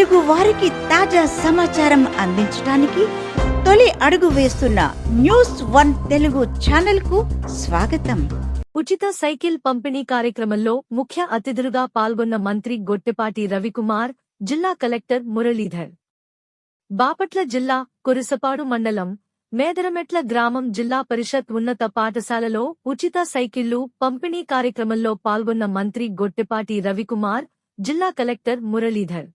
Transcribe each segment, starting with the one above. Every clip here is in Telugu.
తెలుగు వారికి తాజా సమాచారం అందించడానికి తొలి అడుగు వేస్తున్న న్యూస్ వన్ తెలుగు ఛానల్కు స్వాగతం. ఉచిత సైకిల్ పంపిణీ కార్యక్రమంలో ముఖ్య అతిథులుగా పాల్గొన్న మంత్రి గొట్టెపాటి రవికుమార్ జిల్లా కలెక్టర్ మురళీధర్. బాపట్ల జిల్లా కురిసపాడు మండలం మేదరమెట్ల గ్రామం జిల్లా పరిషత్ ఉన్నత పాఠశాలలో ఉచిత సైకిళ్ళు పంపిణీ కార్యక్రమంలో పాల్గొన్న మంత్రి గొట్టెపాటి రవికుమార్ జిల్లా కలెక్టర్ మురళీధర్.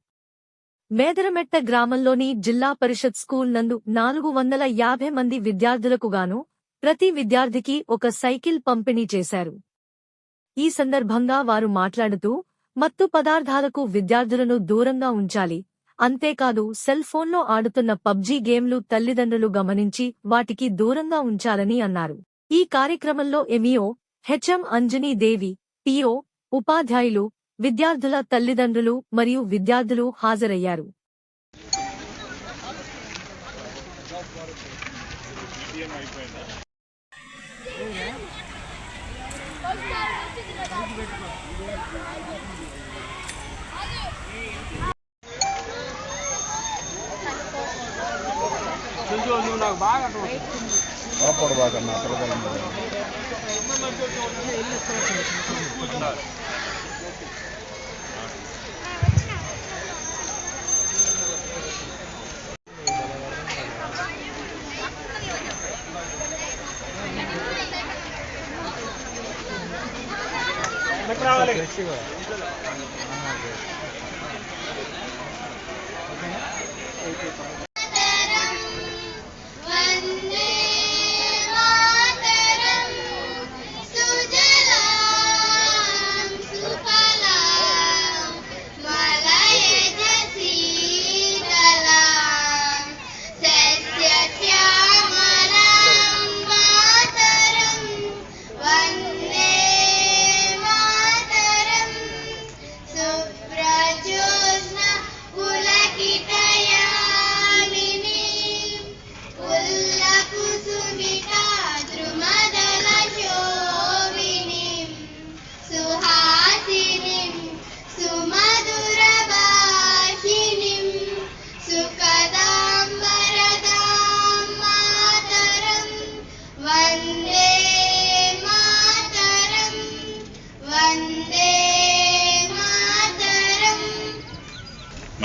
మేదరమెట్ట గ్రామంలోని జిల్లా పరిషత్ స్కూల్ నందు నాలుగు వందల యాభై మంది విద్యార్థులకు గాను ప్రతి విద్యార్థికి ఒక సైకిల్ పంపిణీ చేశారు. ఈ సందర్భంగా వారు మాట్లాడుతూ మత్తు పదార్థాలకు విద్యార్థులను దూరంగా ఉంచాలి. అంతేకాదు సెల్ ఫోన్లో ఆడుతున్న పబ్జీ గేమ్లు తల్లిదండ్రులు గమనించి వాటికి దూరంగా ఉంచాలని అన్నారు. ఈ కార్యక్రమంలో ఎమిఓ హెచ్ఎం అంజనీదేవి పిఓ ఉపాధ్యాయులు విద్యార్థుల తల్లిదండ్రులు మరియు విద్యార్థులు హాజరయ్యారు. కోపడు బాగా నా ఎక్కడ రావాలి ఓకే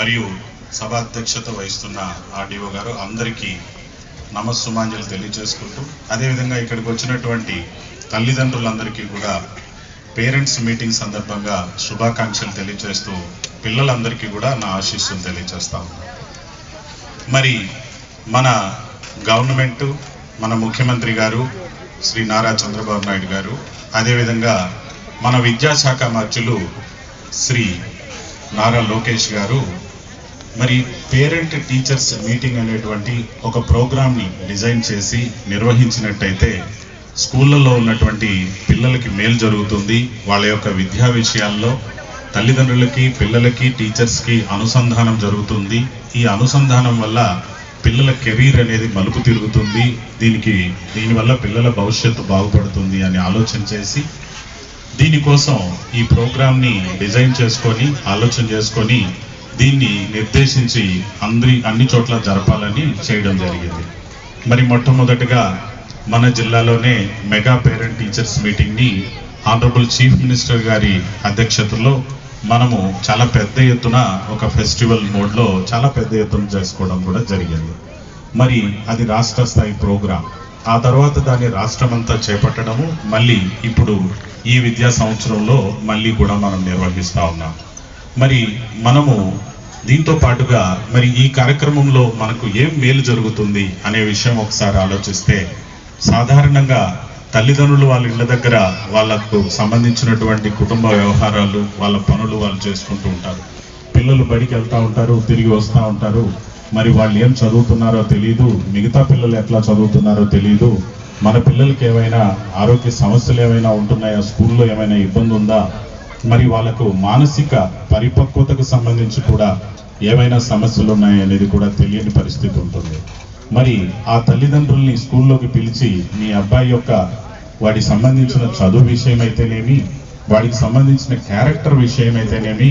మరియు సభాధ్యక్షత వహిస్తున్న ఆర్డీఓ గారు అందరికీ నమస్సుమాంజలు తెలియజేసుకుంటూ అదేవిధంగా ఇక్కడికి వచ్చినటువంటి తల్లిదండ్రులందరికీ కూడా పేరెంట్స్ మీటింగ్ సందర్భంగా శుభాకాంక్షలు తెలియజేస్తూ పిల్లలందరికీ కూడా నా ఆశీస్సులు తెలియజేస్తాం. మరి మన గవర్నమెంటు మన ముఖ్యమంత్రి గారు శ్రీ నారా చంద్రబాబు నాయుడు గారు అదేవిధంగా మన విద్యాశాఖ మంత్రులు శ్రీ నారా లోకేష్ గారు మరి పేరెంట్ టీచర్స్ మీటింగ్ అనేటువంటి ఒక ప్రోగ్రామ్ని డిజైన్ చేసి నిర్వహించినట్టయితే స్కూళ్ళల్లో ఉన్నటువంటి పిల్లలకి మేలు జరుగుతుంది. వాళ్ళ యొక్క విద్యా విషయాల్లో తల్లిదండ్రులకి పిల్లలకి టీచర్స్కి అనుసంధానం జరుగుతుంది. ఈ అనుసంధానం వల్ల పిల్లల కెరీర్ అనేది మలుపు తిరుగుతుంది. దీనికి దీనివల్ల పిల్లల భవిష్యత్తు బాగుపడుతుంది అని ఆలోచన చేసి దీనికోసం ఈ ప్రోగ్రామ్ని డిజైన్ చేసుకొని ఆలోచన చేసుకొని దీన్ని నిర్దేశించి అందరి అన్ని చోట్ల జరపాలని చేయడం జరిగింది. మరి మొట్టమొదటిగా మన జిల్లాలోనే మెగా పేరెంట్ టీచర్స్ మీటింగ్ని ఆనరబుల్ చీఫ్ మినిస్టర్ గారి అధ్యక్షతలో మనము చాలా పెద్ద ఎత్తున ఒక ఫెస్టివల్ మోడ్లో చాలా పెద్ద ఎత్తున చేసుకోవడం కూడా జరిగింది. మరి అది రాష్ట్ర స్థాయి ప్రోగ్రాం. ఆ తర్వాత దాన్ని రాష్ట్రమంతా చేపట్టడము మళ్ళీ ఇప్పుడు ఈ విద్యా సంవత్సరంలో మళ్ళీ కూడా మనం నిర్వహిస్తా ఉన్నాం. మరి మనము దీంతో పాటుగా మరి ఈ కార్యక్రమంలో మనకు ఏం మేలు జరుగుతుంది అనే విషయం ఒకసారి ఆలోచిస్తే సాధారణంగా తల్లిదండ్రులు వాళ్ళ ఇళ్ళ దగ్గర వాళ్ళకు సంబంధించినటువంటి కుటుంబ వ్యవహారాలు వాళ్ళ పనులు వాళ్ళు చేసుకుంటూ ఉంటారు. పిల్లలు బడికి వెళ్తూ ఉంటారు తిరిగి వస్తూ ఉంటారు. మరి వాళ్ళు ఏం చదువుతున్నారో తెలియదు మిగతా పిల్లలు ఎట్లా చదువుతున్నారో తెలియదు మన పిల్లలకి ఏమైనా ఆరోగ్య సమస్యలు ఏమైనా ఉంటున్నాయా? స్కూల్లో ఏమైనా ఇబ్బంది ఉందా? మరి వాళ్ళకు మానసిక పరిపక్వతకు సంబంధించి కూడా ఏమైనా సమస్యలు ఉన్నాయి అనేది కూడా తెలియని పరిస్థితి ఉంటుంది. మరి ఆ తల్లిదండ్రుల్ని స్కూల్లోకి పిలిచి మీ అబ్బాయి యొక్క వాడికి సంబంధించిన చదువు విషయం అయితేనేమి వాడికి సంబంధించిన క్యారెక్టర్ విషయం అయితేనేమి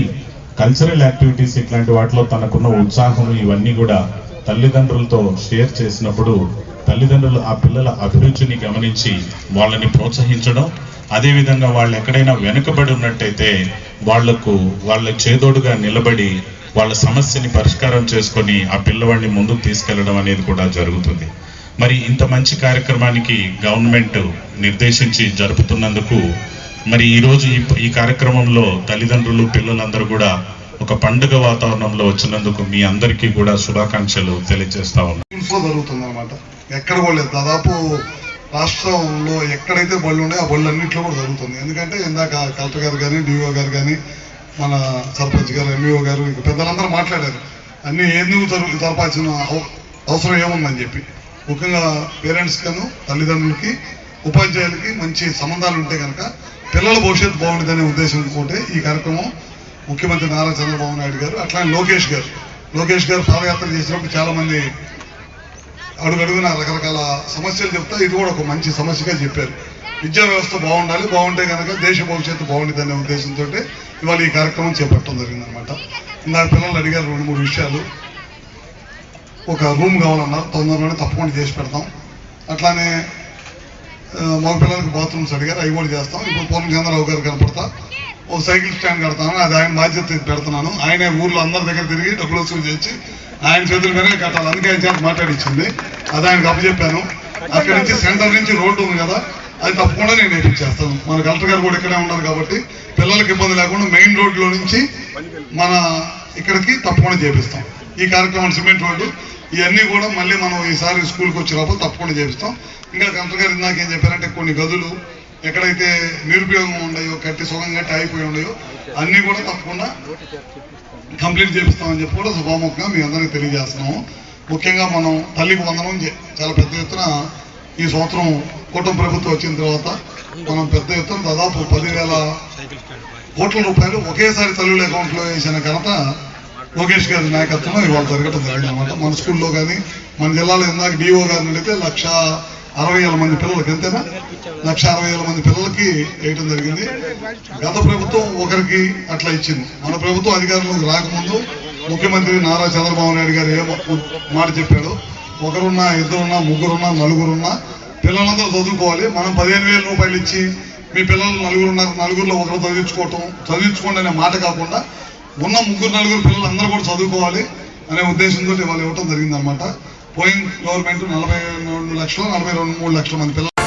కల్చరల్ యాక్టివిటీస్ ఇట్లాంటి వాటిలో తనకున్న ఉత్సాహం ఇవన్నీ కూడా తల్లిదండ్రులతో షేర్ చేసినప్పుడు తల్లిదండ్రులు ఆ పిల్లల అభిరుచిని గమనించి వాళ్ళని ప్రోత్సహించడం అదేవిధంగా వాళ్ళు ఎక్కడైనా వెనుకబడి ఉన్నట్టయితే వాళ్ళకు వాళ్ళ చేదోడుగా నిలబడి వాళ్ళ సమస్యని పరిష్కారం చేసుకొని ఆ పిల్లవాడిని ముందుకు తీసుకెళ్ళడం అనేది కూడా జరుగుతుంది. మరి ఇంత మంచి కార్యక్రమానికి గవర్నమెంట్ నిర్దేశించి జరుపుతున్నందుకు మరి ఈరోజు ఈ ఈ కార్యక్రమంలో తల్లిదండ్రులు పిల్లలందరూ కూడా ఒక పండుగ వాతావరణంలో వచ్చినందుకు మీ అందరికీ కూడా శుభాకాంక్షలు తెలియజేస్తా ఉన్నాను జరుగుతుంది అనమాట ఎక్కడ కూడా దాదాపు రాష్ట్రంలో ఎక్కడైతే బళ్ళు ఉన్నాయో ఆ బళ్ళు అన్నింటిలో కూడా జరుగుతుంది. ఎందుకంటే ఇందాక కలెక్టర్ గారు కానీ డిఓ గారు కానీ మన సర్పంచ్ గారు ఎంఈఓ గారు ఇంకా పెద్దలందరూ మాట్లాడారు. అన్ని ఎందుకు జరుగు జరపాల్సిన అవసరం ఏముందని చెప్పి. ముఖ్యంగా పేరెంట్స్కను తల్లిదండ్రులకి ఉపాధ్యాయులకి మంచి సంబంధాలు ఉంటే కనుక పిల్లల భవిష్యత్తు బాగుంటుందనే ఉద్దేశంతో ఈ కార్యక్రమం ముఖ్యమంత్రి నారా చంద్రబాబు నాయుడు గారు అట్లానే లోకేష్ గారు. లోకేష్ గారు పాదయాత్ర చేసినప్పుడు చాలామంది అడుగడుగున రకరకాల సమస్యలు చెప్తా ఇది కూడా ఒక మంచి సమస్యగా చెప్పారు. విద్యా వ్యవస్థ బాగుండాలి బాగుంటే కనుక దేశ భవిష్యత్తు బాగుంటుంది అనే ఉద్దేశంతో ఇవాళ ఈ కార్యక్రమం చేపట్టడం జరిగిందనమాట ఇందాక పిల్లలు అడిగారు రెండు మూడు విషయాలు. ఒక రూమ్ కావాలన్నారు తొందరలోనే తప్పకుండా చేసి పెడతాం. అట్లానే మగ పిల్లలకి బాత్రూమ్స్ అడిగారు అవి కూడా చేస్తాం. ఇప్పుడు పూర్ణ చంద్రరావు గారు కనపడతా ఓ సైకిల్ స్టాండ్ కడతాను అది ఆయన బాధ్యత పెడుతున్నాను. ఆయన ఊర్లో అందరి దగ్గర తిరిగి డబ్బులు వసూలు చేసి ఆయన చేతుల మీదనే కట్టాలి. అందుకే ఆయన చేత మాట్లాడించింది. అది ఆయనకు అప్పచెప్పాను. అక్కడి నుంచి సెంటర్ నుంచి రోడ్డు ఉంది కదా అది తప్పకుండా నేను నేర్పించేస్తాను మన కలెక్టర్ గారు కూడా ఇక్కడే ఉన్నారు కాబట్టి పిల్లలకి ఇబ్బంది లేకుండా మెయిన్ రోడ్లో నుంచి మన ఇక్కడికి తప్పకుండా చేపిస్తాం. ఈ కార్యక్రమం సిమెంట్ రోడ్డు ఇవన్నీ కూడా మళ్ళీ మనం ఈసారి స్కూల్కి వచ్చినప్పుడు తప్పకుండా చేపిస్తాం. ఇంకా కలెక్టర్ గారు ఇందాక ఏం చెప్పారంటే కొన్ని గదులు ఎక్కడైతే నిరుపయోగం ఉన్నాయో కట్టి సుఖం కట్టి అయిపోయి ఉన్నాయో అన్నీ కూడా తప్పకుండా కంప్లీట్ చేపిస్తామని చెప్పి కూడా శుభాముఖంగా మీ అందరికీ తెలియజేస్తున్నాము. ముఖ్యంగా మనం తల్లికి వందనం చే- చాలా పెద్ద ఎత్తున ఈ సంవత్సరం కుటుంబ ప్రభుత్వం వచ్చిన తర్వాత మనం పెద్ద ఎత్తున దాదాపు పదివేల కోట్ల రూపాయలు ఒకేసారి తల్లుల అకౌంట్లో వేసిన ఘనత లోకేష్ గారి నాయకత్వంలో ఇవాళ జరగటం జరిగింది అన్నమాట మన స్కూల్లో కానీ మన జిల్లాలో ఇందాక డిఓ గారిని అడిగితే లక్ష అరవై వేల మంది పిల్లలకి అంతేనా? లక్ష అరవై వేల మంది పిల్లలకి వేయటం జరిగింది. గత ప్రభుత్వం ఒకరికి అట్లా ఇచ్చింది. మన ప్రభుత్వం అధికారంలోకి రాకముందు ముఖ్యమంత్రి నారా చంద్రబాబు నాయుడు గారు ఏ మాట చెప్పాడు. ఒకరున్నా ఇద్దరున్నా ముగ్గురున్నా నలుగురున్నా పిల్లలందరూ చదువుకోవాలి. మనం పదిహేను వేల రూపాయలు ఇచ్చి మీ పిల్లలు నలుగురున్నారు నలుగురిలో ఒకరు చదివించుకోవటం చదివించుకోండి అనే మాట కాకుండా ఉన్న ముగ్గురు నలుగురు పిల్లలు అందరూ కూడా చదువుకోవాలి అనే ఉద్దేశంతో వాళ్ళు ఇవ్వటం జరిగిందనమాట పోయిన గవర్నమెంట్ నలభై రెండు లక్షలు నలభై రెండు మూడు లక్షల మంది పిల్లలు